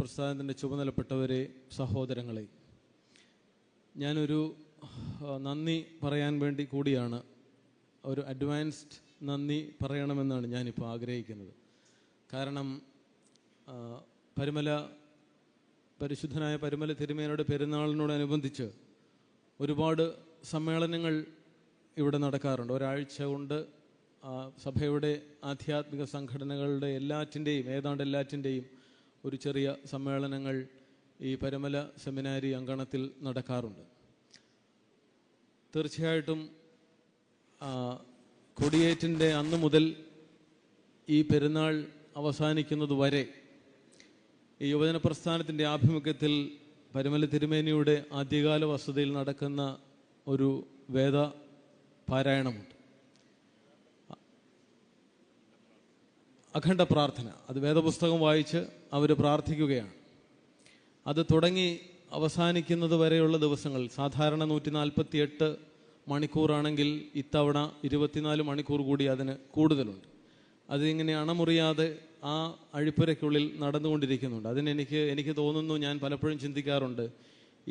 പ്രസ്ഥാനത്തിന്റെ ചുമതലപ്പെട്ടവരെ സഹോദരങ്ങളെ ഞാനൊരു നന്ദി പറയാൻ വേണ്ടി കൂടിയാണ്. ഒരു അഡ്വാൻസ്ഡ് നന്ദി പറയണമെന്നാണ് ഞാനിപ്പോൾ ആഗ്രഹിക്കുന്നത്. കാരണം പരുമല പരിശുദ്ധനായ പരുമല തിരുമേനയുടെ പെരുന്നാളിനോടനുബന്ധിച്ച് ഒരുപാട് സമ്മേളനങ്ങൾ ഇവിടെ നടക്കാറുണ്ട്. ഒരാഴ്ച കൊണ്ട് സഭയുടെ ആധ്യാത്മിക സംഘടനകളുടെ എല്ലാറ്റിന്റെയും ഏതാണ്ട് എല്ലാറ്റിന്റെയും ഒരു ചെറിയ സമ്മേളനങ്ങൾ ഈ പരമല സെമിനാരി അങ്കണത്തിൽ നടക്കാറുണ്ട്. തീർച്ചയായിട്ടും കൊടിയേറ്റിന്റെ അന്ന് മുതൽ ഈ പെരുന്നാൾ അവസാനിക്കുന്നത് വരെ ഈ യുവജന പ്രസ്ഥാനത്തിന്റെ ആഭിമുഖ്യത്തിൽ പരമല തിരുമേനിയുടെ ആദ്യകാല വസതിയിൽ നടക്കുന്ന ഒരു വേദ പാരായണമുണ്ട്. അഖണ്ഡ പ്രാർത്ഥന. അത് വേദപുസ്തകം വായിച്ച് അവർ പ്രാർത്ഥിക്കുകയാണ്. അത് തുടങ്ങി അവസാനിക്കുന്നത് വരെയുള്ള ദിവസങ്ങൾ. സാധാരണ നൂറ്റി നാൽപ്പത്തി എട്ട് മണിക്കൂറാണെങ്കിൽ ഇത്തവണ ഇരുപത്തിനാല് മണിക്കൂർ കൂടി അതിന് കൂടുതലുണ്ട്. അതിങ്ങനെ അണമുറിയാതെ ആ അഴിപ്പുരയ്ക്കുള്ളിൽ നടന്നുകൊണ്ടിരിക്കുന്നുണ്ട്. അതിനെനിക്ക് എനിക്ക് തോന്നുന്നു ഞാൻ പലപ്പോഴും ചിന്തിക്കാറുണ്ട്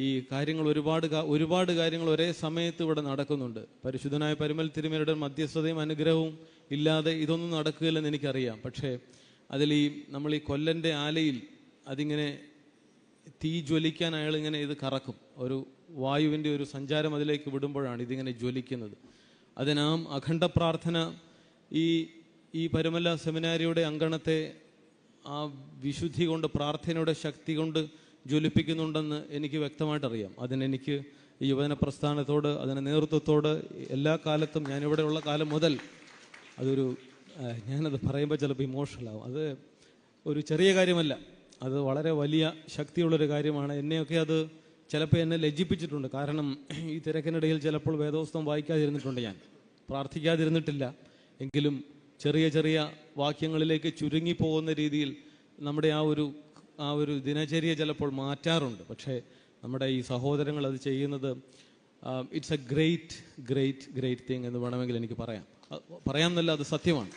ഈ കാര്യങ്ങൾ ഒരുപാട് ഒരുപാട് കാര്യങ്ങൾ ഒരേ സമയത്ത് ഇവിടെ നടക്കുന്നുണ്ട്. പരിശുദ്ധനായ പരിമൽ തിരുമേരുടെ മധ്യസ്ഥതയും അനുഗ്രഹവും ഇല്ലാതെ ഇതൊന്നും നടക്കുകയില്ലെന്ന് എനിക്കറിയാം. പക്ഷേ അതിൽ ഈ നമ്മൾ ഈ കൊല്ലന്റെ ആലയിൽ അതിങ്ങനെ തീ ജ്വലിക്കാൻ അയാൾ ഇങ്ങനെ ഇത് കറക്കും. ഒരു വായുവിന്റെ ഒരു സഞ്ചാരം അതിലേക്ക് വിടുമ്പോഴാണ് ഇതിങ്ങനെ ജ്വലിക്കുന്നത്. അതിനാം അഖണ്ഡ പ്രാർത്ഥന ഈ ഈ പരുമല സെമിനാരിയുടെ അങ്കണത്തെ ആ വിശുദ്ധി കൊണ്ട് പ്രാർത്ഥനയുടെ ശക്തി കൊണ്ട് ജ്വലിപ്പിക്കുന്നുണ്ടെന്ന് എനിക്ക് വ്യക്തമായിട്ടറിയാം. അതിനെനിക്ക് ഈ യുവജന പ്രസ്ഥാനത്തോട് അതിന്റെ നേതൃത്വത്തോട് എല്ലാ കാലത്തും ഞാനിവിടെയുള്ള കാലം മുതൽ അതൊരു ഞാനത് പറയുമ്പോൾ ചിലപ്പോൾ ഇമോഷണൽ ആവും അത് ഒരു ചെറിയ കാര്യമല്ല. അത് വളരെ വലിയ ശക്തിയുള്ളൊരു കാര്യമാണ്. എന്നെയൊക്കെ അത് ചിലപ്പോൾ എന്നെ ലജ്ജിപ്പിച്ചിട്ടുണ്ട്. കാരണം ഈ തിരക്കിനിടയിൽ ചിലപ്പോൾ വേദോസ്തം വായിക്കാതിരുന്നിട്ടുണ്ട് ഞാൻ. പ്രാർത്ഥിക്കാതിരുന്നിട്ടില്ല. എങ്കിലും ചെറിയ ചെറിയ വാക്യങ്ങളിലേക്ക് ചുരുങ്ങിപ്പോകുന്ന രീതിയിൽ നമ്മുടെ ആ ഒരു ആ ഒരു ദിനചര്യ ചിലപ്പോൾ മാറ്റാറുണ്ട്. പക്ഷേ നമ്മുടെ ഈ സഹോദരങ്ങൾ അത് ചെയ്യുന്നത് it's a great great great thing എന്ന് വേണമെങ്കിൽ എനിക്ക് പറയാം. പറയാമെന്നല്ല അത് സത്യമാണ്.